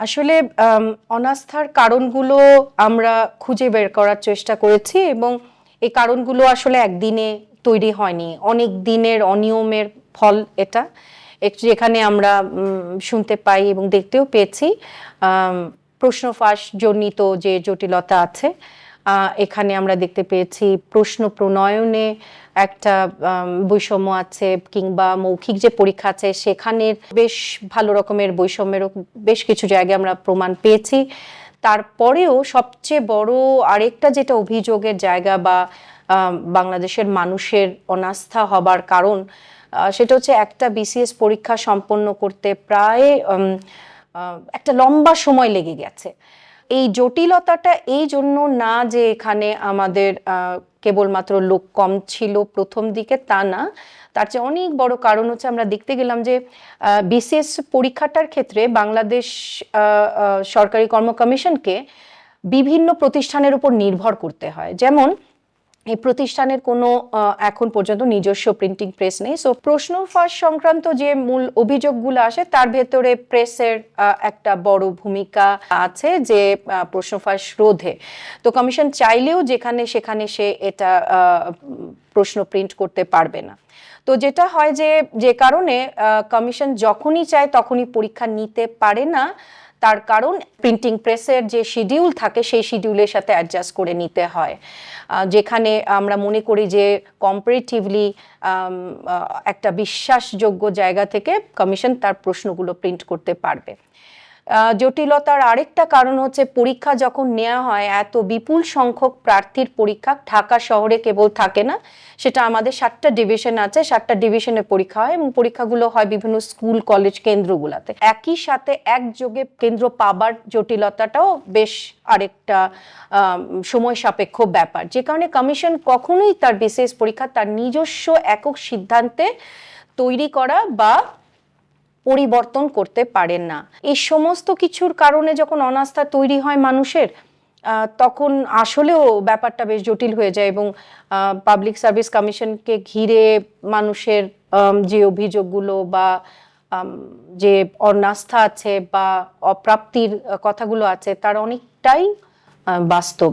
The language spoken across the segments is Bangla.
আসলে অনাস্থার কারণগুলো আমরা খুঁজে বের করার চেষ্টা করেছি এবং এই কারণগুলো আসলে একদিনে তৈরি হয়নি। অনেক দিনের অনিয়মের ফল এটা। যেখানে আমরা শুনতে পাই এবং দেখতেও পেয়েছি। প্রশ্ন ফাঁস জনিত যে জটিলতা আছে এখানে আমরা দেখতে পেয়েছি প্রশ্ন প্রণয়নে একটা বৈষম্য আছে কিংবা মৌখিক যে পরীক্ষা আছে সেখানে বেশ ভালো রকমের বৈষম্যেরও বেশ কিছু জায়গায় আমরা প্রমাণ পেয়েছি। তারপরেও সবচেয়ে বড় আরেকটা যেটা অভিযোগের জায়গা বা বাংলাদেশের মানুষের অনাস্থা হবার কারণ সেটা হচ্ছে একটা বিসিএস পরীক্ষা সম্পন্ন করতে প্রায় একটা লম্বা সময় লেগে গেছে। এই জটিলতাটা এই জন্য না যে এখানে আমাদের কেবলমাত্র লোক কম ছিল প্রথম দিকে, তা না। তার চেয়ে অনেক বড় কারণ হচ্ছে আমরা দেখতে গেলাম যে বিশেষ পরীক্ষাটার ক্ষেত্রে বাংলাদেশ সরকারি কর্ম কমিশনকে বিভিন্ন প্রতিষ্ঠানের উপর নির্ভর করতে হয়। যেমন এই প্রতিষ্ঠানের কোনো এখন পর্যন্ত নিজস্ব প্রিন্টিং প্রেস নেই। সো প্রশ্ন ফাঁস সংক্রান্ত যে মূল অভিযোগগুলো আসে, তার ভেতরে প্রেসের একটা বড় ভূমিকা আছে যে প্রশ্ন ফাঁস রোধে। তো কমিশন চাইলেও যেখানে সেখানে সে এটা প্রশ্ন প্রিন্ট করতে পারবে না। তো যেটা হয় যে যে কারণে কমিশন যখনই চায় তখনই পরীক্ষা নিতে পারে না। তার কারণ প্রিন্টিং প্রেসের যে শিডিউল থাকে, সেই শিডিউলের সাথে অ্যাডজাস্ট করে নিতে হয়। যেখানে আমরা মনে করি যে কম্পারেটিভলি একটা বিশ্বাসযোগ্য জায়গা থেকে কমিশন তার প্রশ্নগুলো প্রিন্ট করতে পারবে। জটিলতার আরেকটা কারণ হচ্ছে পরীক্ষা যখন নেওয়া হয়, এত বিপুল সংখ্যক প্রার্থীর পরীক্ষা ঢাকা শহরে কেবল থাকে না। সেটা আমাদের সাতটা ডিভিশন আছে, সাতটা ডিভিশনে পরীক্ষা হয় এবং পরীক্ষাগুলো হয় বিভিন্ন স্কুল, কলেজ কেন্দ্রগুলোতে। একই সাথে একযোগে কেন্দ্র পাবার জটিলতাটাও বেশ আরেকটা সময় সাপেক্ষ ব্যাপার। যে কারণে কমিশন কখনোই তার বিশেষ পরীক্ষা, তার নিজস্ব একক সিদ্ধান্তে তৈরি করা বা পরিবর্তন করতে পারেন না। এই সমস্ত কিছুর কারণে যখন অনাস্থা তৈরি হয় মানুষের তখন আসলেও ব্যাপারটা বেশ জটিল হয়ে যায় এবং পাবলিক সার্ভিস কমিশনকে ঘিরে মানুষের যে অভিযোগগুলো বা যে অনাস্থা আছে বা অপ্রাপ্তির কথাগুলো আছে, তার অনেকটাই বাস্তব।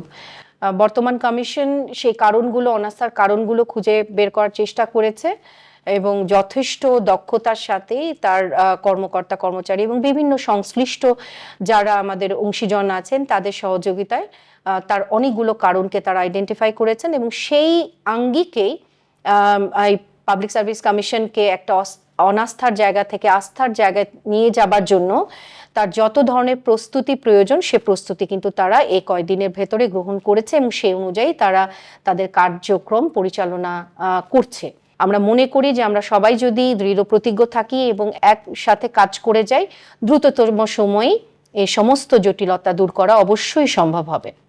বর্তমান কমিশন সেই কারণগুলো, অনাস্থার কারণগুলো খুঁজে বের করার চেষ্টা করেছে। এবং যথেষ্ট দক্ষতার সাথেই তার কর্মকর্তা, কর্মচারী এবং বিভিন্ন সংশ্লিষ্ট যারা আমাদের অংশীজন আছেন তাদের সহযোগিতায় তার অনেকগুলো কারণকে তারা আইডেন্টিফাই করেছেন এবং সেই আঙ্গিকেই পাবলিক সার্ভিস কমিশনকে একটা অনাস্থার জায়গা থেকে আস্থার জায়গায় নিয়ে যাবার জন্য তার যত ধরনের প্রস্তুতি প্রয়োজন সে প্রস্তুতি কিন্তু তারা এই কয়দিনের ভেতরে গ্রহণ করেছে এবং সেই অনুযায়ী তারা তাদের কার্যক্রম পরিচালনা করছে। আমরা মনে করি যে আমরা সবাই যদি দৃঢ় প্রতিজ্ঞ থাকি এবং একসাথে কাজ করে যাই, দ্রুততম সময়ে এই সমস্ত জটিলতা দূর করা অবশ্যই সম্ভব হবে।